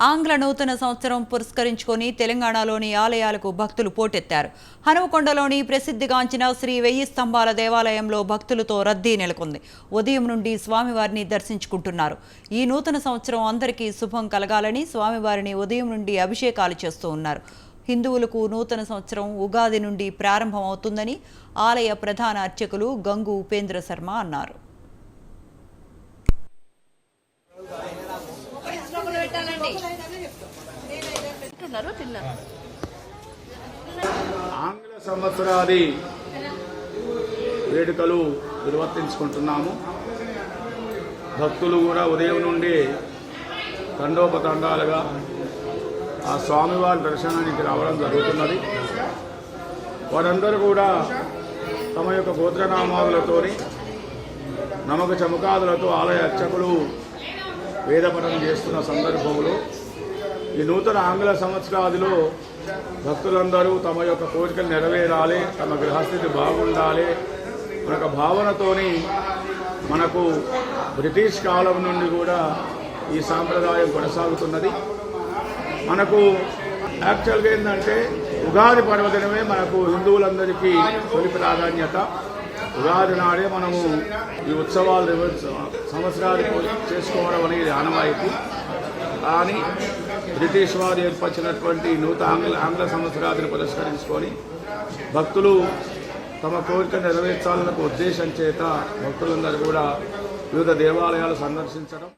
ఆంగ్ల నూతన సంవత్సరం పురస్కరించుకొని తెలంగాణలోని ఆలయాలకు భక్తులు పోటెత్తారు. హనుమకొండలోని ప్రసిద్ధిగాంచిన శ్రీ వెయ్యి స్తంభాల దేవాలయంలో భక్తులతో రద్దీ నెలకొంది. ఉదయం నుండి స్వామివారిని దర్శించుకుంటున్నారు. ఈ నూతన సంవత్సరం అందరికీ శుభం కలగాలని స్వామివారిని ఉదయం నుండి అభిషేకాలు చేస్తూ ఉన్నారు. హిందువులకు నూతన సంవత్సరం ఉగాది నుండి ప్రారంభమవుతుందని ఆలయ ప్రధాన అర్చకులు గంగు ఉపేంద్ర శర్మ అన్నారు. ఆంగ్ల సంవత్సరాది వేడుకలు నిర్వర్తించుకుంటున్నాము. భక్తులు కూడా ఉదయం నుండి తండోపతండాలుగా ఆ స్వామివారి దర్శనానికి రావడం జరుగుతున్నది. వారందరూ కూడా తమ యొక్క గోత్రనామాలతోని నమక చమకాదులతో ఆలయ అర్చకులు వేదపఠనం చేస్తున్న సందర్భంలో ఈ నూతన ఆంగ్ల సంవత్సరాదిలో భక్తులందరూ తమ యొక్క కోరికలు నెరవేరాలి తమ గృహస్థితి బాగుండాలి. మన యొక్క భావనతోని మనకు బ్రిటిష్ కాలం నుండి కూడా ఈ సాంప్రదాయం కొనసాగుతున్నది. మనకు యాక్చువల్గా ఏంటంటే ఉగాది పర్వదినమే మనకు హిందువులందరికీ తొలి ప్రాధాన్యత. ఉగాది నాడే మనము ఈ ఉత్సవాలు సంవత్సరాలు చేసుకోవడం అనేది ఆనవాయితీ. కానీ బ్రిటిష్ వారు ఏర్పరిచినటువంటి నూత ఆంగ్ల ఆంగ్ల సంవత్సరాదిని పురస్కరించుకొని భక్తులు తమ కోరిక నెరవేర్చాలన్న ఉద్దేశం చేత భక్తులందరూ కూడా వివిధ దేవాలయాలు సందర్శించడం